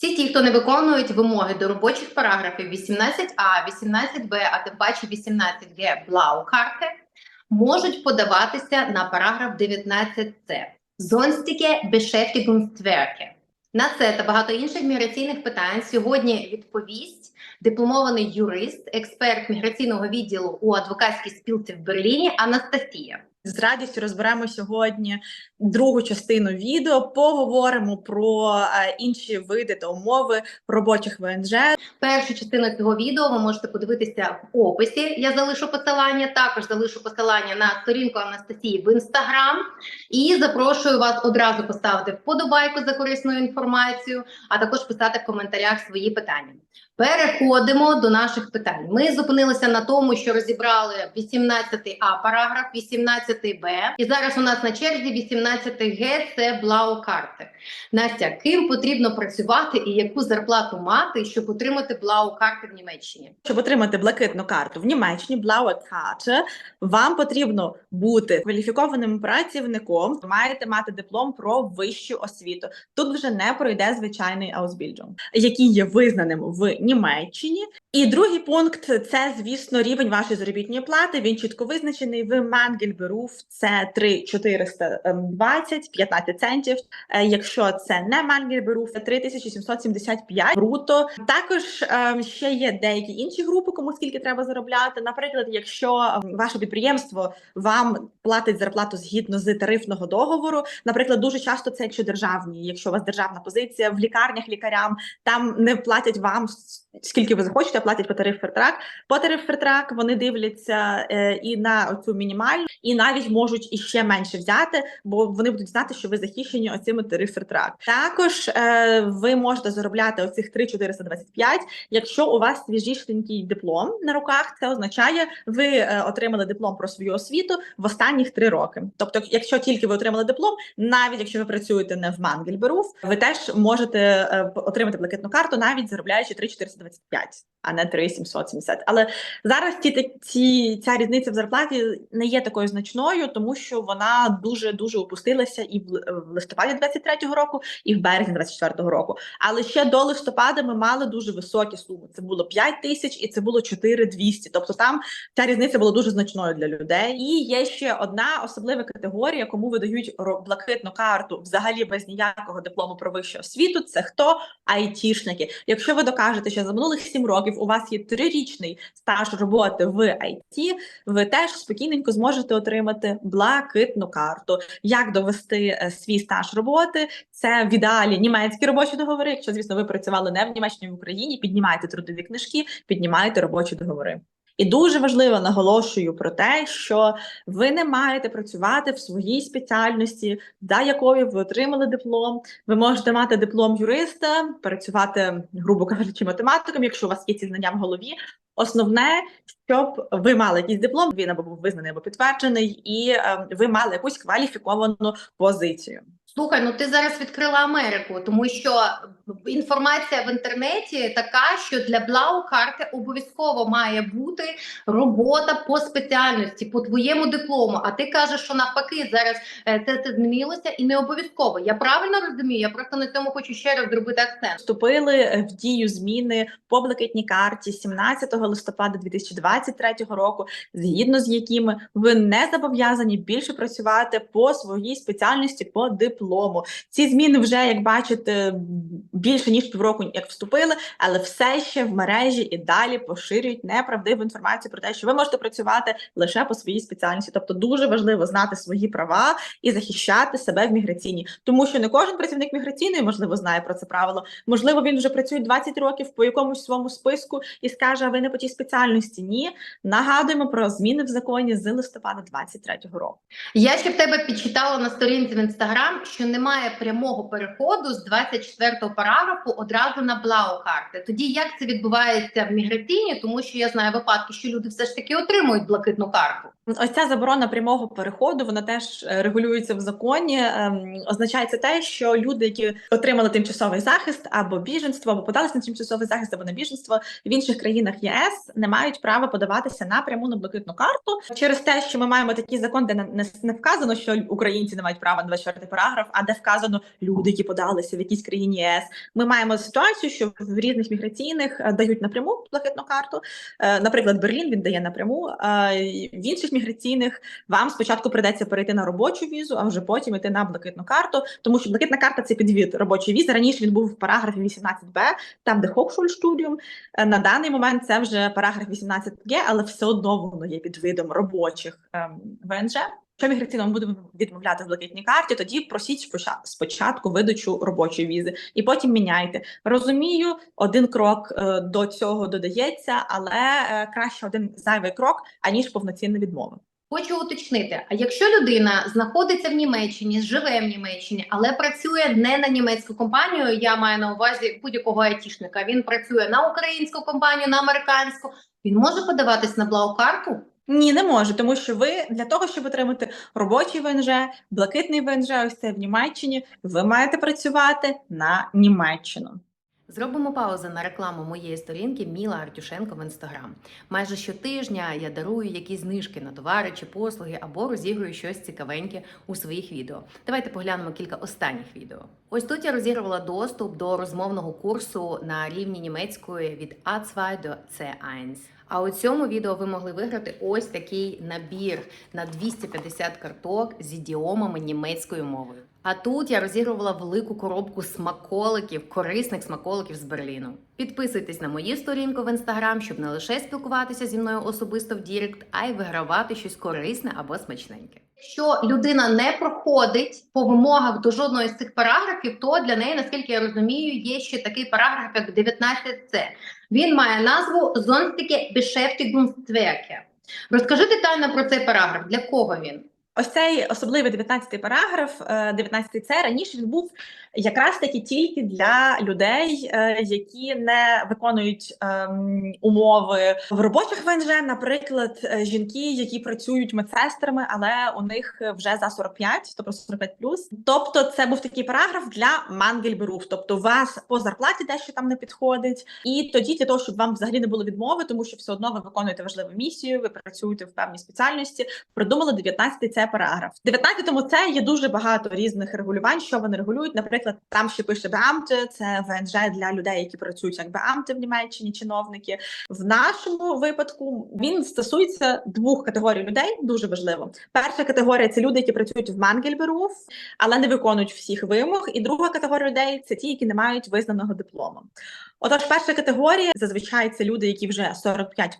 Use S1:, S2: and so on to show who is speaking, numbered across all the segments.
S1: Всі ті, хто не виконують вимоги до робочих параграфів 18а, 18б, а тим паче 18г Блаукарти, можуть подаватися на параграф 19c. Зонстіке Beschäftigungswerke. На це та багато інших міграційних питань сьогодні відповість дипломований юрист, експерт міграційного відділу у адвокатській спілці в Берліні Анастасія.
S2: З радістю розберемо сьогодні другу частину відео. Поговоримо про е, інші види та умови робочих ВНЖ.
S1: Першу частину цього відео ви можете подивитися в описі. Я залишу посилання. Також залишу посилання на сторінку Анастасії в інстаграм. І запрошую вас одразу поставити вподобайку за корисну інформацію, а також писати в коментарях свої питання. Переходимо до наших питань. Ми зупинилися на тому, що розібрали 18а параграф, 18б. І зараз у нас на черзі 18г це блаукарти. Настя, ким потрібно працювати і яку зарплату мати, щоб отримати блаукарти в Німеччині?
S2: Щоб отримати блакитну карту в Німеччині, Karte, вам потрібно бути кваліфікованим працівником. Маєте мати диплом про вищу освіту. Тут вже не пройде звичайний Ausbildung, який є визнаним в Німеччині. Німеччині. І другий пункт це, звісно, рівень вашої заробітної плати. Він чітко визначений в Мангельберуф. Це 3,420, 15 центів. Е, Якщо це не Мангельберуф, це 3775 бруто. Також е, ще є деякі інші групи, кому скільки треба заробляти. Наприклад, якщо е, ваше підприємство вам платить зарплату згідно з тарифного договору, наприклад, дуже часто це якщо державні, якщо у вас державна позиція в лікарнях лікарям, там не платять вам скільки ви захочете, а платять по тариф фертрак. По тариф фертрак вони дивляться е, і на цю мінімальну, і навіть можуть іще менше взяти, бо вони будуть знати, що ви захищені оцими тариф фертрак. Також е, ви можете заробляти оцих 3,425, якщо у вас свіжішенький диплом на руках. Це означає, ви е, отримали диплом про свою освіту в останніх три роки. Тобто, якщо тільки ви отримали диплом, навіть якщо ви працюєте не в Мангельберуф, ви теж можете отримати блакитну карту, навіть заробляючи 3,425, а не 3,770. Але зараз ці, ці ця різниця в зарплаті не є такою значною, тому що вона дуже дуже опустилася і в, листопаді 23-го року, і в березні 24-го року. Але ще до листопада ми мали дуже високі суми. Це було 5 тисяч і це було 4200. Тобто там ця різниця була дуже значною для людей. І є ще одна особлива категорія, кому видають блакитну карту взагалі без ніякого диплому про вищу освіту. Це хто айтішники. Якщо ви докажете, що за минулих 7 років у вас є трирічний стаж роботи в IT, ви теж спокійненько зможете отримати блакитну карту. Як довести е, свій стаж роботи? Це в ідеалі німецькі робочі договори. Якщо, звісно, ви працювали не в Німеччині, в Україні, піднімайте трудові книжки, піднімайте робочі договори. І дуже важливо наголошую про те, що ви не маєте працювати в своїй спеціальності, за якою ви отримали диплом. Ви можете мати диплом юриста, працювати, грубо кажучи, математиком, якщо у вас є ці знання в голові. Основне, щоб ви мали якийсь диплом, він або був визнаний або підтверджений, і е, ви мали якусь кваліфіковану позицію.
S1: Слухай, ну ти зараз відкрила Америку, тому що інформація в інтернеті така, що для блау-карти обов'язково має бути робота по спеціальності, по твоєму диплому. А ти кажеш, що навпаки зараз е, це, це змінилося і не обов'язково. Я правильно розумію? Я просто на цьому хочу ще раз зробити акцент.
S2: Вступили е, в дію зміни по блакитній карті 17 листопада 2023 року, згідно з якими ви не зобов'язані більше працювати по своїй спеціальності по диплому. Ці зміни вже, як бачите, більше ніж півроку як вступили, але все ще в мережі і далі поширюють неправдиву інформацію про те, що ви можете працювати лише по своїй спеціальності. Тобто дуже важливо знати свої права і захищати себе в міграційній, тому що не кожен працівник міграційної можливо знає про це правило. Можливо, він вже працює 20 років по якомусь своєму списку і скаже: а ви не по тій спеціальності. Ні, нагадуємо про зміни в законі з листопада 23-го року.
S1: Я ще в тебе підчитала на сторінці в інстаграм, що немає прямого переходу з 24-го параграфу одразу на блау-карти. Тоді як це відбувається в міграційній, тому що я знаю випадки, що люди все ж таки отримують блакитну карту.
S2: Ось ця заборона прямого переходу, вона теж е, регулюється в законі. Ем, означає те, що люди, які отримали тимчасовий захист або біженство, або подалися на тимчасовий захист або на біженство в інших країнах ЄС, не мають права подаватися напряму на блакитну карту через те, що ми маємо такий закон, де не вказано, що українці не мають права на 24 параграф. Параграф, а де вказано люди, які подалися в якійсь країні ЄС. Ми маємо ситуацію, що в різних міграційних е, дають напряму блакитну карту. Е, Наприклад, Берлін він дає напряму. е, В інших міграційних вам спочатку придеться перейти на робочу візу, а вже потім йти на блакитну карту, тому що блакитна карта це підвід робочої візи. Раніше він був в параграфі 18б, там де Hochschulstudium. На даний момент це вже параграф 18г, але все одно воно є під видом робочих ем, ВНЖ. Якщо міграційному будемо відмовляти в блакитній карті, тоді просіть спочатку видачу робочої візи і потім міняйте. Розумію, один крок е, до цього додається, але е, краще один зайвий крок, аніж повноцінна відмова.
S1: Хочу уточнити: а якщо людина знаходиться в Німеччині, живе в Німеччині, але працює не на німецьку компанію, я маю на увазі будь-якого айтішника, він працює на українську компанію, на американську, він може подаватись на блау-карту?
S2: Ні, не можу, тому що ви для того, щоб отримати робочий ВНЖ, блакитний ВНЖ, ось це в Німеччині, ви маєте працювати на Німеччину.
S1: Зробимо паузу на рекламу моєї сторінки Міла Артюшенко в інстаграм. Майже щотижня я дарую якісь знижки на товари чи послуги або розігрую щось цікавеньке у своїх відео. Давайте поглянемо кілька останніх відео. Ось тут я розігрувала доступ до розмовного курсу на рівні німецької від A2 до C1. А у цьому відео ви могли виграти ось такий набір на 250 карток з ідіомами німецькою мовою. А тут я розігрувала велику коробку смаколиків, корисних смаколиків з Берліну. Підписуйтесь на мою сторінку в інстаграм, щоб не лише спілкуватися зі мною особисто в Дірект, а й вигравати щось корисне або смачненьке. Якщо людина не проходить по вимогах до жодної з цих параграфів, то для неї, наскільки я розумію, є ще такий параграф, як 19С. Він має назву «Зонстике Beschäftigungswerke. Розкажи детально про цей параграф. Для кого він?
S2: Ось цей особливий 19-й параграф, 19-й це раніше він був якраз таки тільки для людей, е, які не виконують ем, умови в робочих ВНЖ, наприклад, е, жінки, які працюють медсестрами, але у них вже за 45, тобто 45 плюс. Тобто, це був такий параграф для мангельберуф, тобто вас по зарплаті дещо там не підходить, і тоді для того, щоб вам взагалі не було відмови, тому що все одно ви виконуєте важливу місію, ви працюєте в певній спеціальності. Придумали 19-й це параграф. В 19-му це є дуже багато різних регулювань, що вони регулюють. Наприклад, там ще пише Beamte, це ВНЖ для людей, які працюють як Beamte в Німеччині, чиновники. В нашому випадку він стосується двох категорій людей. Дуже важливо. Перша категорія це люди, які працюють в Мангельберуф, але не виконують всіх вимог. І друга категорія людей це ті, які не мають визнаного диплому. Отож, перша категорія зазвичай це люди, які вже 45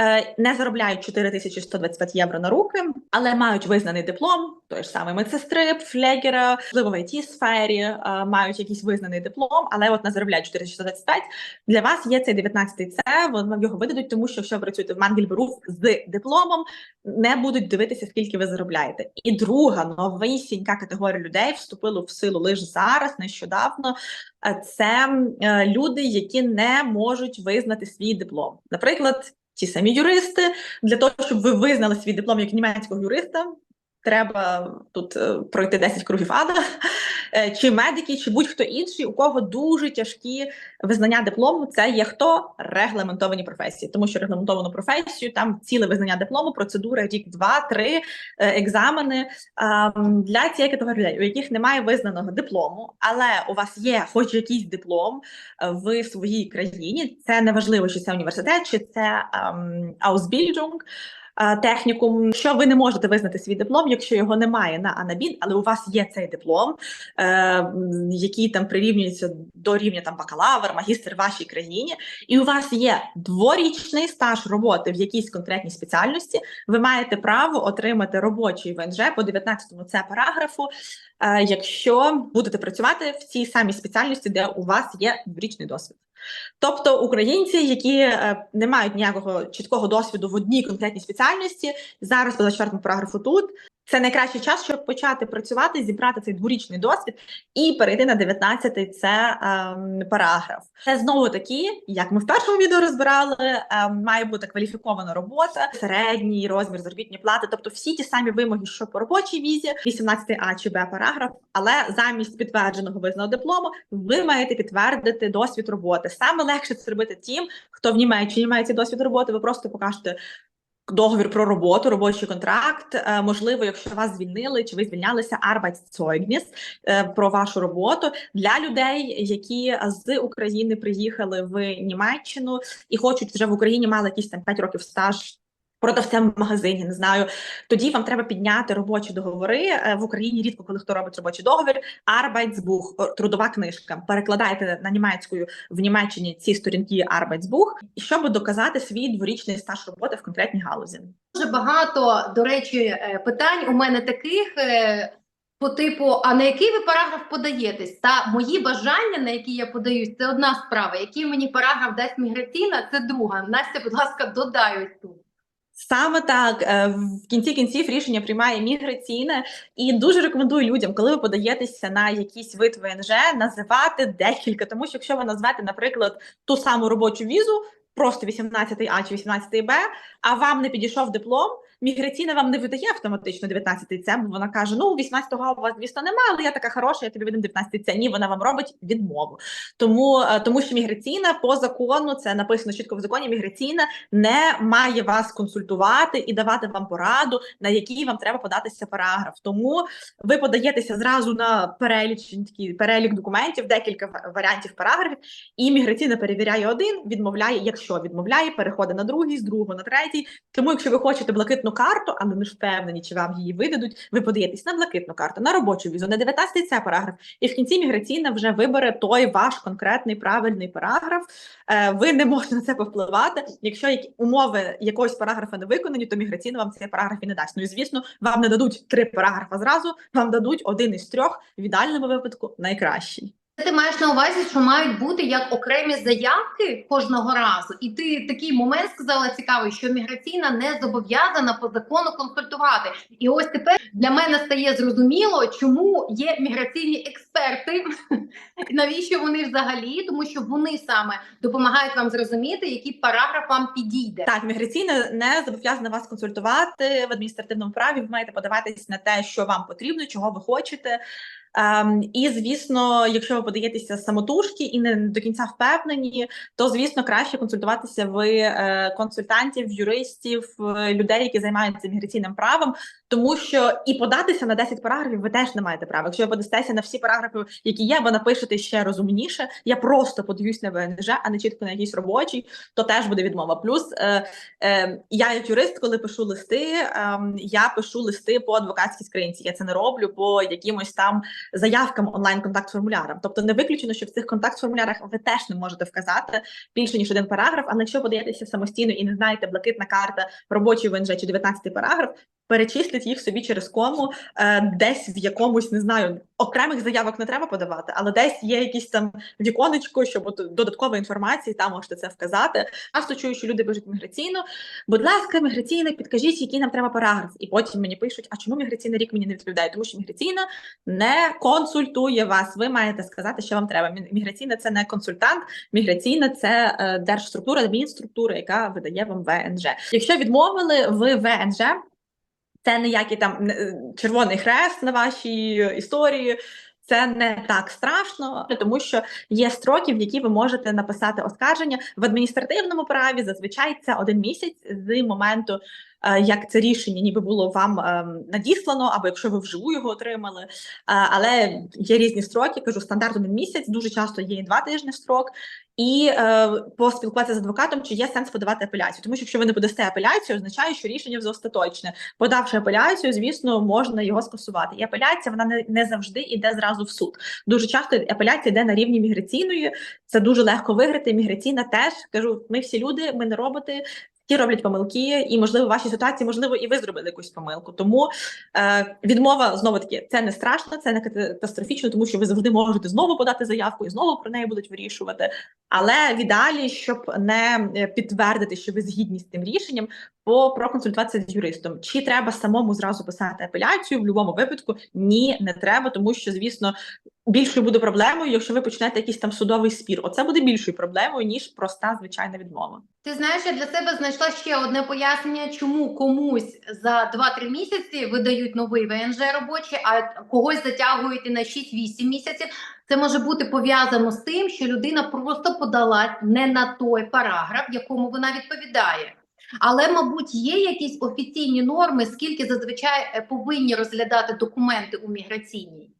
S2: Е, не заробляють 4125 євро на руки, але мають визнаний диплом, той ж самий медсестри, флегера, можливо, в it сфері е, мають якийсь визнаний диплом, але от не заробляють 4125. Для вас є цей 19-й це, вам його видадуть, тому що якщо ви працюєте в Мангельберуф з дипломом, не будуть дивитися, скільки ви заробляєте. І друга новисінька категорія людей вступила в силу лише зараз, нещодавно. Е, Це люди, які не можуть визнати свій диплом. Наприклад, ті самі юристи, для того, щоб ви визнали свій диплом як німецького юриста, треба тут е, пройти 10 кругів ада, Е, чи медики, чи будь-хто інший, у кого дуже тяжкі визнання диплому, це є хто? Регламентовані професії, тому що регламентовану професію там ціле визнання диплому, процедура рік, два, три е, екзамени. Для цієї категорії у яких немає визнаного диплому, але у вас є хоч якийсь диплом в своїй країні. Це неважливо, чи це університет, чи це е, технікум. Що ви не можете визнати свій диплом, якщо його немає на Анабін, але у вас є цей диплом, е, який там прирівнюється до рівня там бакалавр, магістр в вашій країні, і у вас є дворічний стаж роботи в якійсь конкретній спеціальності. Ви маєте право отримати робочий ВНЖ по 19-му це параграфу, е, якщо будете працювати в цій самій спеціальності, де у вас є дворічний досвід. Тобто українці, які е, не мають ніякого чіткого досвіду в одній конкретній спеціальності, зараз по 24 параграфу тут. Це найкращий час, щоб почати працювати, зібрати цей дворічний досвід і перейти на 19-й це ем, параграф. Це знову таки, як ми в першому відео розбирали, ем, має бути кваліфікована робота, середній розмір заробітної плати, тобто всі ті самі вимоги, що по робочій візі, 18 А чи Б параграф, але замість підтвердженого визнаного диплому ви маєте підтвердити досвід роботи. Саме легше це робити тим, хто в Німеччині має цей досвід роботи. Ви просто покажете договір про роботу, робочий контракт. Е, Можливо, якщо вас звільнили чи ви звільнялися Arbeitszeugnis е, про вашу роботу для людей, які з України приїхали в Німеччину і хочуть вже в Україні мали якісь там 5 років стаж. Продавцем в магазині, не знаю. Тоді вам треба підняти робочі договори Е, в Україні. Рідко коли хто робить робочий договір. Arbeitsbuch, трудова книжка. Перекладайте на німецькою в Німеччині ці сторінки Arbeitsbuch, щоб доказати свій дворічний стаж роботи в конкретній галузі.
S1: Дуже багато, до речі, е, питань у мене таких. е, По типу, а на який ви параграф подаєтесь? Та мої бажання, на які я подаюсь, це одна справа. Який мені параграф дасть міграційна, це друга. Настя, будь ласка, додай ось тут.
S2: Саме так е, в кінці кінців рішення приймає міграційне, і дуже рекомендую людям, коли ви подаєтеся на якийсь вид ВНЖ, називати декілька. Тому що якщо ви назвете, наприклад, ту саму робочу візу, просто 18 А чи 18 Б, а вам не підійшов диплом. Міграційна вам не видає автоматично 19 С, бо вона каже: ну 18 го у вас, звісно, немає, але я така хороша, я тобі видам 19 С. Ні, вона вам робить відмову. Тому, е, тому що міграційна по закону це написано чітко в законі. Міграційна не має вас консультувати і давати вам пораду, на який вам треба податися параграф. Тому ви подаєтеся зразу на перелічень такий перелік документів, декілька варіантів параграфів, і міграційна перевіряє один, відмовляє. Якщо відмовляє, переходить на другий, з другого на третій. Тому, якщо ви хочете блакитну карту, але не ж впевнені, чи вам її видадуть, ви подаєтесь на блакитну карту, на робочу візу, на 19 це параграф. І в кінці міграційна вже вибере той ваш конкретний правильний параграф. Е, ви не можете на це повпливати. Якщо умови якогось параграфа не виконані, то міграційна вам цей параграф і не дасть. Ну і звісно, вам не дадуть три параграфа зразу, вам дадуть один із трьох, в ідеальному випадку найкращий.
S1: Ти маєш на увазі, що мають бути як окремі заявки кожного разу, і ти такий момент сказала цікавий, що міграційна не зобов'язана по закону консультувати. І ось тепер для мене стає зрозуміло, чому є міграційні експерти, навіщо вони взагалі, тому що вони саме допомагають вам зрозуміти, який параграф вам підійде.
S2: Так, міграційна не зобов'язана вас консультувати в адміністративному праві. Ви маєте подаватись на те, що вам потрібно, чого ви хочете. Ем, і звісно, якщо ви подаєтеся самотужки і не до кінця впевнені, то звісно краще консультуватися в е, консультантів, юристів, е, людей, які займаються міграційним правом, тому що і податися на 10 параграфів ви теж не маєте права. Якщо ви подасте на всі параграфи, які є, або напишете ще розумніше, я просто подаюсь на ВНЖ, а не чітко на якийсь робочий, то теж буде відмова. Плюс е, е, я, як юрист, коли пишу листи, е, я пишу листи по адвокатській скринці. Я це не роблю по якимось там заявкам онлайн контакт формулярам. Тобто не виключено, що в цих контакт формулярах ви теж не можете вказати більше ніж один параграф. Але якщо подаєтеся самостійно і не знаєте блакитна карта робочий ВНЖ чи 19 параграф, перечисліть їх собі через кому е, десь в якомусь не знаю. Окремих заявок не треба подавати, але десь є якісь там віконечко, щоб от додаткова інформація, там можете це вказати. Часто чую, що люди пишуть міграційно. Будь ласка, міграційна, підкажіть, який нам треба параграф. І потім мені пишуть, а чому міграційний рік мені не відповідає? Тому що міграційна не консультує вас. Ви маєте сказати, що вам треба. Мі- Міграційна це не консультант, міграційна це е, держструктура, адмінструктура, яка видає вам ВНЖ. Якщо відмовили в ВНЖ, це ніякий там не- е, червоний хрест на вашій історії. Це не так страшно, тому що є строки, в які ви можете написати оскарження в адміністративному праві. Зазвичай це один місяць з моменту, е, як це рішення ніби було вам ем, надіслано, або якщо ви вживу його отримали. Е, Але є різні строки. Кажу, стандарт один місяць. Дуже часто є і два тижні строк. І е, поспілкуватися з адвокатом, чи є сенс подавати апеляцію, тому що якщо ви не подасте апеляцію, означає, що рішення вже остаточне. Подавши апеляцію, звісно, можна його скасувати. І апеляція вона не, не завжди йде зразу в суд. Дуже часто апеляція йде на рівні міграційної. Це дуже легко виграти. Міграційна теж кажу, ми всі люди, ми не роботи. Ті роблять помилки, і можливо в вашій ситуації, можливо, і ви зробили якусь помилку. Тому е, відмова знову таки це не страшно, це не катастрофічно, тому що ви завжди можете знову подати заявку і знову про неї будуть вирішувати. Але в ідеалі, щоб не е, підтвердити, що ви згідні з тим рішенням, по проконсультуватися з юристом. Чи треба самому зразу писати апеляцію? В будь-якому випадку ні, не треба, тому що, звісно, більшою буде проблемою, якщо ви почнете якийсь там судовий спір. Оце буде більшою проблемою ніж проста звичайна відмова.
S1: Ти знаєш, я для себе знайшла ще одне пояснення, чому комусь за 2-3 місяці видають новий ВНЖ робочий, а когось затягують і на 6-8 місяців. Це може бути пов'язано з тим, що людина просто подала не на той параграф, якому вона відповідає. Але, мабуть, є якісь офіційні норми, скільки зазвичай е, повинні розглядати документи у міграційній.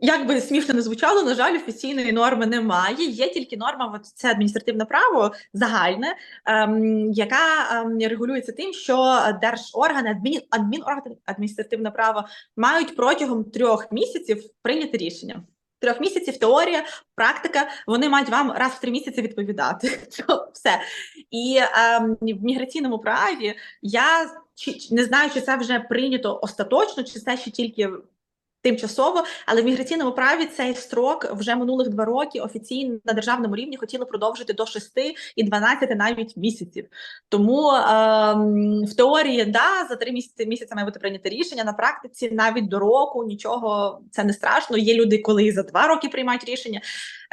S2: Як би смішно не звучало, на жаль, офіційної норми немає. Є тільки норма, от це адміністративне право загальне, ем, яка ем, регулюється тим, що держоргани, адмін, адміноргани, адміністративне право мають протягом трьох місяців прийняти рішення. Трьох місяців теорія, практика, вони мають вам раз в три місяці відповідати. Все. І ем, в міграційному праві я чи, не знаю, чи це вже прийнято остаточно, чи це ще тільки тимчасово, але в міграційному праві цей строк вже минулих два роки офіційно на державному рівні хотіли продовжити до 6 і 12 навіть місяців. Тому ем, в теорії да за три місяці місяця має бути прийнято рішення. На практиці навіть до року нічого це не страшно. Є люди, коли за два роки приймають рішення.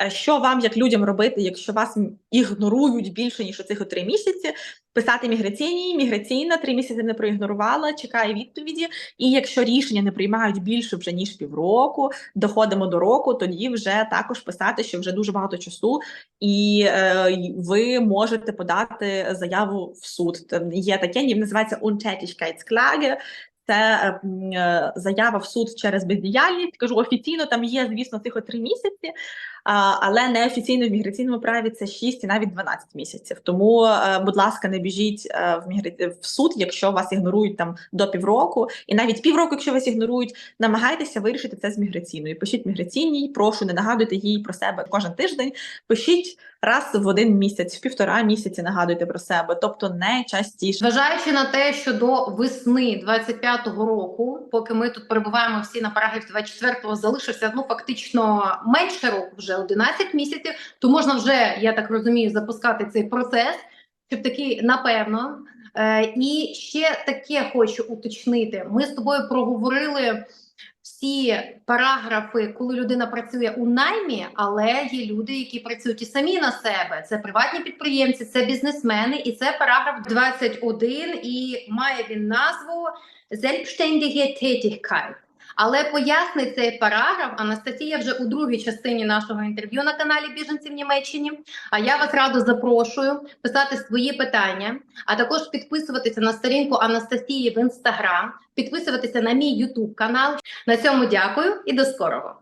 S2: Е, Що вам, як людям, робити, якщо вас ігнорують більше ніж оцих от три місяці? Писати міграційній, міграційна три місяці не проігнорувала, чекає відповіді. І якщо рішення не приймають більше вже ніж півроку, доходимо до року, тоді вже також писати, що вже дуже багато часу, і е, ви можете подати заяву в суд. Є таке, ні, називається Untätigkeitsklage. Це е, заява в суд через бездіяльність. Кажу офіційно, там є, звісно, цих три місяці, але неофіційно в міграційному праві це 6 і навіть 12 місяців. Тому, е, будь ласка, не біжіть е, в мігра... в суд, якщо вас ігнорують там до півроку, і навіть півроку, якщо вас ігнорують, намагайтеся вирішити це з міграційною. Пишіть міграційній, прошу, не нагадуйте їй про себе кожен тиждень. Пишіть раз в один місяць, в півтора місяці нагадуйте про себе, тобто не частіше.
S1: Зважаючи на те, що до весни 25-го року, поки ми тут перебуваємо всі на параграфі 24-го, залишився ну фактично менше року, вже 11 місяців, то можна вже, я так розумію, запускати цей процес, щоб такий напевно. Е, і ще таке хочу уточнити: ми з тобою проговорили. Всі параграфи, коли людина працює у наймі, але є люди, які працюють і самі на себе. Це приватні підприємці, це бізнесмени, і це параграф 21, і має він назву Selbstständige Tätigkeit. Але пояснить цей параграф Анастасія вже у другій частині нашого інтерв'ю на каналі Біженці в Німеччині. А я вас радо запрошую писати свої питання, а також підписуватися на сторінку Анастасії в інстаграм, підписуватися на мій Ютуб канал. На цьому дякую і до скорого.